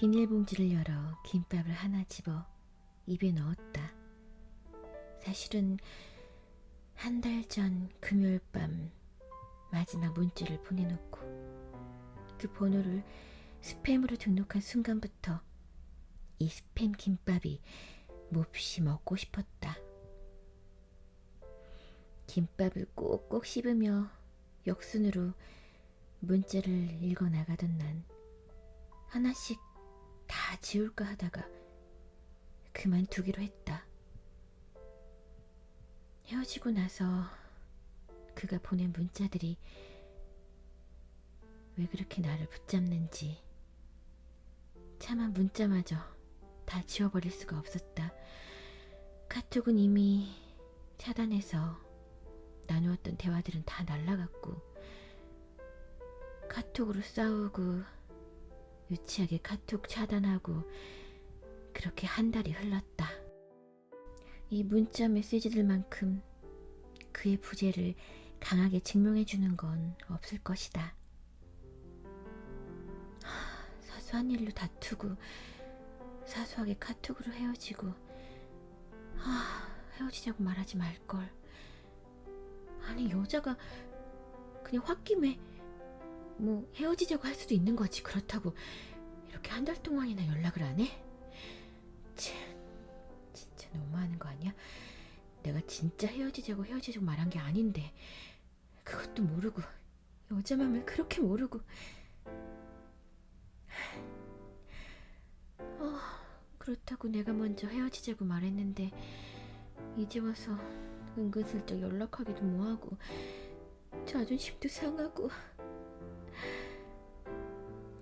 비닐봉지를 열어 김밥을 하나 집어 입에 넣었다. 사실은 한 달 전 금요일 밤 마지막 문자를 보내놓고 그 번호를 스팸으로 등록한 순간부터 이 스팸 김밥이 몹시 먹고 싶었다. 김밥을 꼭꼭 씹으며 역순으로 문자를 읽어 나가던 난 하나씩 다 지울까 하다가 그만두기로 했다. 헤어지고 나서 그가 보낸 문자들이 왜 그렇게 나를 붙잡는지 차마 문자마저 다 지워버릴 수가 없었다. 카톡은 이미 차단해서 나누었던 대화들은 다 날라갔고 카톡으로 싸우고 유치하게 카톡 차단하고 그렇게 한 달이 흘렀다. 이 문자 메시지들만큼 그의 부재를 강하게 증명해주는 건 없을 것이다. 하, 사소한 일로 다투고 사소하게 카톡으로 헤어지고 아 헤어지자고 말하지 말걸 아니 여자가 그냥 홧김에 뭐 헤어지자고 할 수도 있는 거지 그렇다고 이렇게 한 달 동안이나 연락을 안 해? 참 진짜 너무하는 거 아니야? 내가 진짜 헤어지자고 헤어지자고 말한 게 아닌데 그것도 모르고 여자 맘을 그렇게 모르고 어, 그렇다고 내가 먼저 헤어지자고 말했는데 이제 와서 은근슬쩍 연락하기도 뭐하고 자존심도 상하고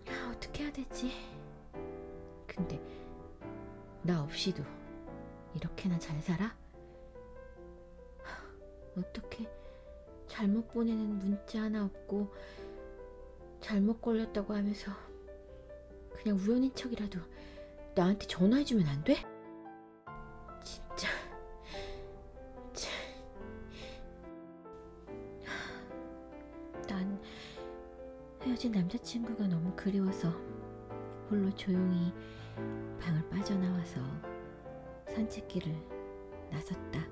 아, 어떻게 해야 되지? 근데 나 없이도 이렇게나 잘 살아? 하, 어떻게 잘못 보내는 문자 하나 없고 잘못 걸렸다고 하면서 그냥 우연인 척이라도 나한테 전화해주면 안 돼? 헤어진 남자친구가 너무 그리워서 홀로 조용히 방을 빠져나와서 산책길을 나섰다.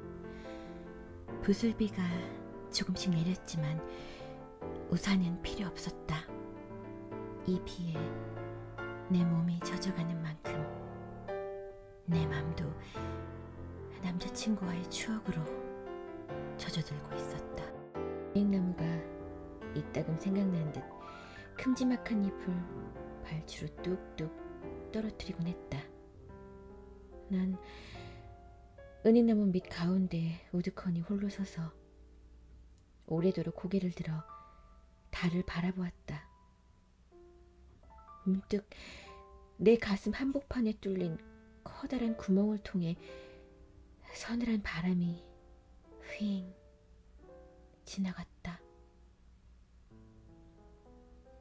부슬비가 조금씩 내렸지만 우산은 필요 없었다. 이 비에 내 몸이 젖어가는 만큼 내 맘도 남자친구와의 추억으로 젖어들고 있었다. 앵나무가 이따금 생각나는 듯 큼지막한 잎을 발주로 뚝뚝 떨어뜨리곤 했다. 난 은행나무 밑 가운데 우두커니 홀로 서서 오래도록 고개를 들어 달을 바라보았다. 문득 내 가슴 한복판에 뚫린 커다란 구멍을 통해 서늘한 바람이 휘잉 지나갔다.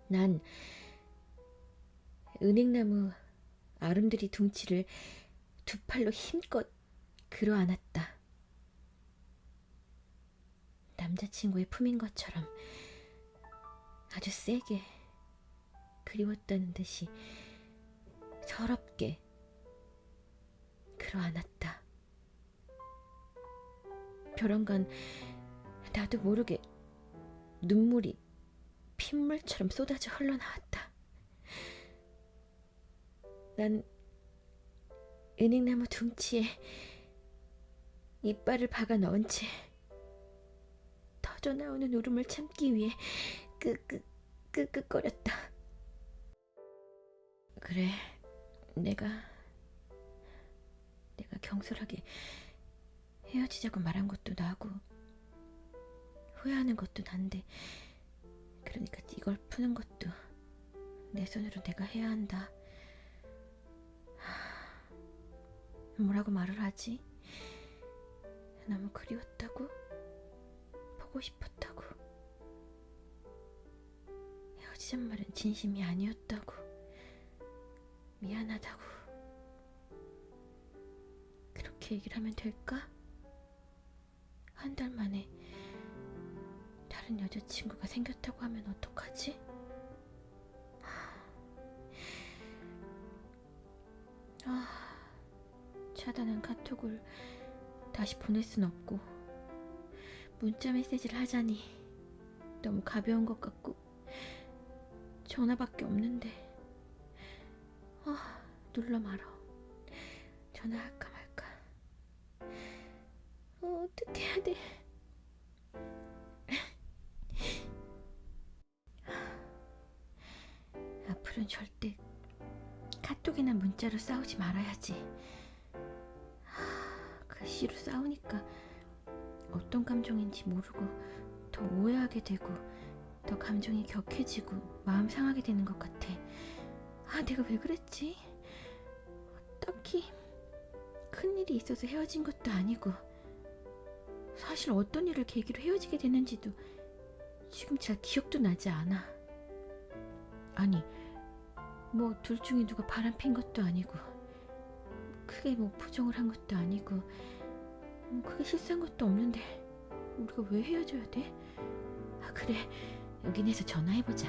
난 은행나무 아름드리 둥치를 두 팔로 힘껏 그러 안았다. 남자친구의 품인 것처럼 아주 세게 그리웠다는 듯이 서럽게 그러 안았다. 벼랑간 나도 모르게 눈물이 핏물처럼 쏟아져 흘러나왔다. 난 은행나무 둥치에 이빨을 박아 넣은 채 터져 나오는 울음을 참기 위해 끄끄 끄끄거렸다. 그래, 내가 내가 경솔하게 헤어지자고 말한 것도 나고 후회하는 것도 난데 그러니까 이걸 푸는 것도 내 손으로 내가 해야 한다. 하, 뭐라고 말을 하지? 너무 그리웠다고? 보고 싶었다고? 헤어지잔 말은 진심이 아니었다고? 미안하다고? 그렇게 얘기를 하면 될까? 한 달 만에 다른 여자친구가 생겼다고 하면 어떡하지? 아, 차단한 카톡을 다시 보낼 순 없고 문자 메시지를 하자니 너무 가벼운 것 같고 전화밖에 없는데 아 눌러 말어. 전화할까 말까. 어, 어떻게 해야 돼 앞으로는 절대 카톡이나 문자로 싸우지 말아야지 하, 글씨로 싸우니까 어떤 감정인지 모르고 더 오해하게 되고 더 감정이 격해지고 마음 상하게 되는 것 같아. 아, 내가 왜 그랬지? 딱히 큰 일이 있어서 헤어진 것도 아니고 사실 어떤 일을 계기로 헤어지게 됐는지도 지금 잘 기억도 나지 않아. 아니, 뭐 둘 중에 누가 바람 핀 것도 아니고 크게 뭐 부정을 한 것도 아니고 음, 크게 실수한 것도 없는데 우리가 왜 헤어져야 돼? 아 그래. 여기내서 전화해보자.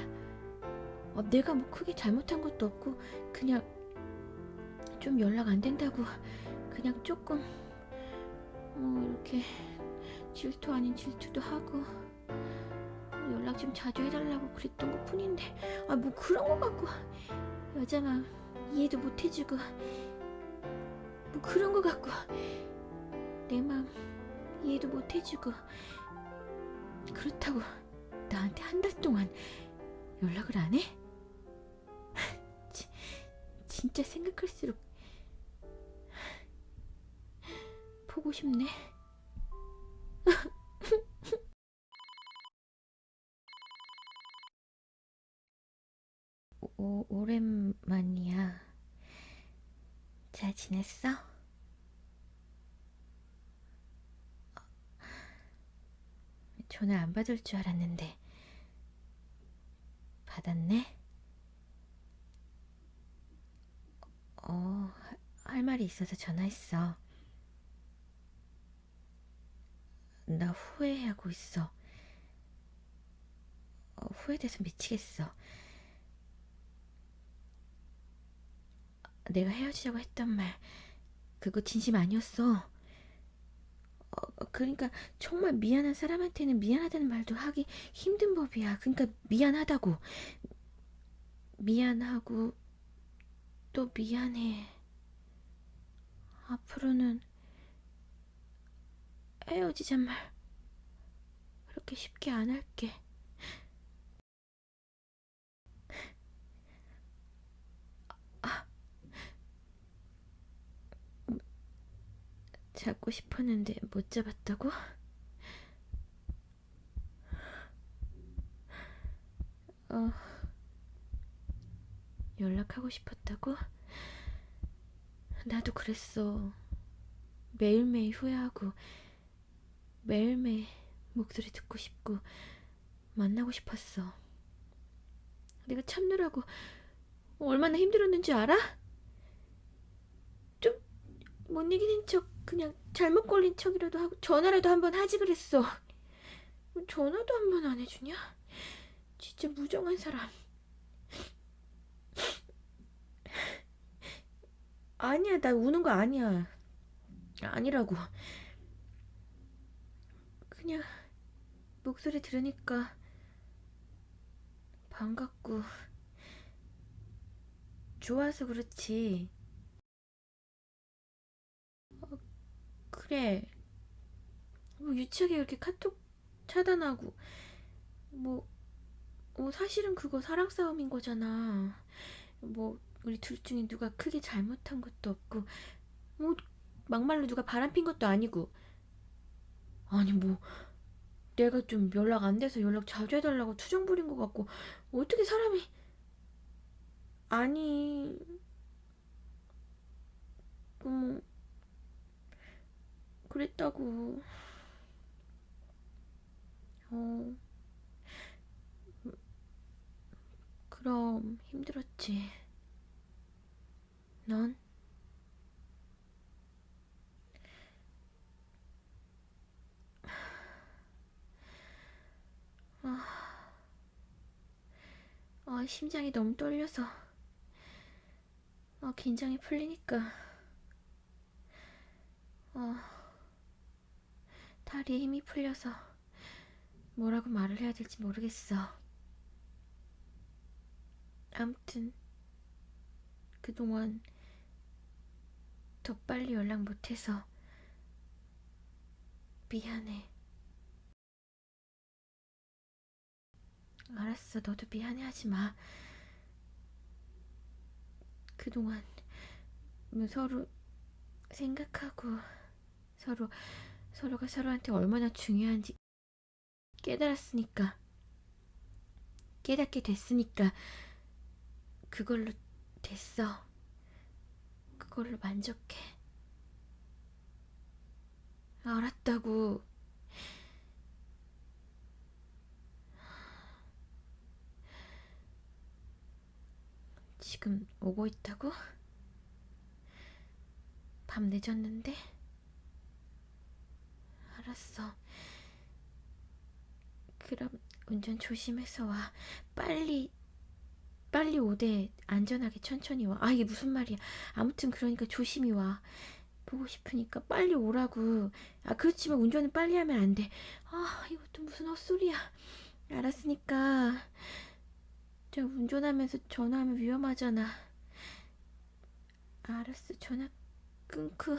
어, 내가 뭐 크게 잘못한 것도 없고 그냥 좀 연락 안 된다고 그냥 조금 뭐 이렇게 질투 아닌 질투도 하고 연락 좀 자주 해달라고 그랬던 것 뿐인데 아 뭐 그런 거 갖고 여자 마음 이해도 못 해주고 뭐 그런 거 갖고 내 마음 이해도 못 해주고 그렇다고 나한테 한 달 동안 연락을 안 해? 지- 진짜 생각할수록 보고 싶네. 오, 오랜만이야. 잘 지냈어? 전화 안 받을 줄 알았는데 받았네? 어, 할- 할 말이 있어서 전화했어. 나 후회하고 있어. 어, 후회돼서 미치겠어. 내가 헤어지자고 했던 말, 그거 진심 아니었어. 어, 그러니까 정말 미안한 사람한테는 미안하다는 말도 하기 힘든 법이야. 그러니까 미안하다고. 미안하고 또 미안해. 앞으로는 헤어지잔 말 그렇게 쉽게 안 할게. 잡고 싶었는데 못 잡았다고? 어, 연락하고 싶었다고? 나도 그랬어. 매일매일 후회하고, 매일매일 목소리 듣고 싶고, 만나고 싶었어. 내가 참느라고 얼마나 힘들었는지 알아? 좀 못 이기는 척 그냥 잘못 걸린 척이라도 하고 전화라도 한 번 하지 그랬어. 전화도 한 번 안 해주냐? 진짜 무정한 사람. 아니야, 나 우는 거 아니야. 아니라고. 그냥 목소리 들으니까 반갑고 좋아서 그렇지. 그래. 뭐 유치하게 이렇게 카톡 차단하고 뭐, 뭐 사실은 그거 사랑 싸움인 거잖아. 뭐 우리 둘 중에 누가 크게 잘못한 것도 없고 뭐 막말로 누가 바람핀 것도 아니고 아니 뭐 내가 좀 연락 안 돼서 연락 자주 해달라고 투정 부린 것 같고 어떻게 사람이 아니 음 그랬다고. 어. 그럼 힘들었지? 넌? 아, 아, 심장이 너무 떨려서. 아, 어, 긴장이 풀리니까. 어, 다리에 힘이 풀려서 뭐라고 말을 해야 될지 모르겠어. 아무튼 그동안 더 빨리 연락 못해서 미안해. 알았어, 너도 미안해하지 마. 그동안 뭐 서로 생각하고 서로 서로가 서로한테 얼마나 중요한지 깨달았으니까 깨닫게 됐으니까 그걸로 됐어. 그걸로 만족해. 알았다고. 지금 오고 있다고? 밤 늦었는데? 알았어. 그럼 운전 조심해서 와. 빨리, 빨리 오되 안전하게 천천히 와. 아, 이게 무슨 말이야. 아무튼 그러니까 조심히 와. 보고 싶으니까 빨리 오라고. 아, 그렇지만 운전은 빨리 하면 안 돼. 아, 이것도 무슨 헛소리야. 알았으니까. 저 운전하면서 전화하면 위험하잖아. 알았어, 전화 끊고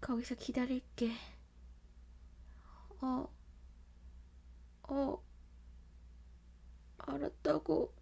거기서 기다릴게. 어, 어, 알았다고.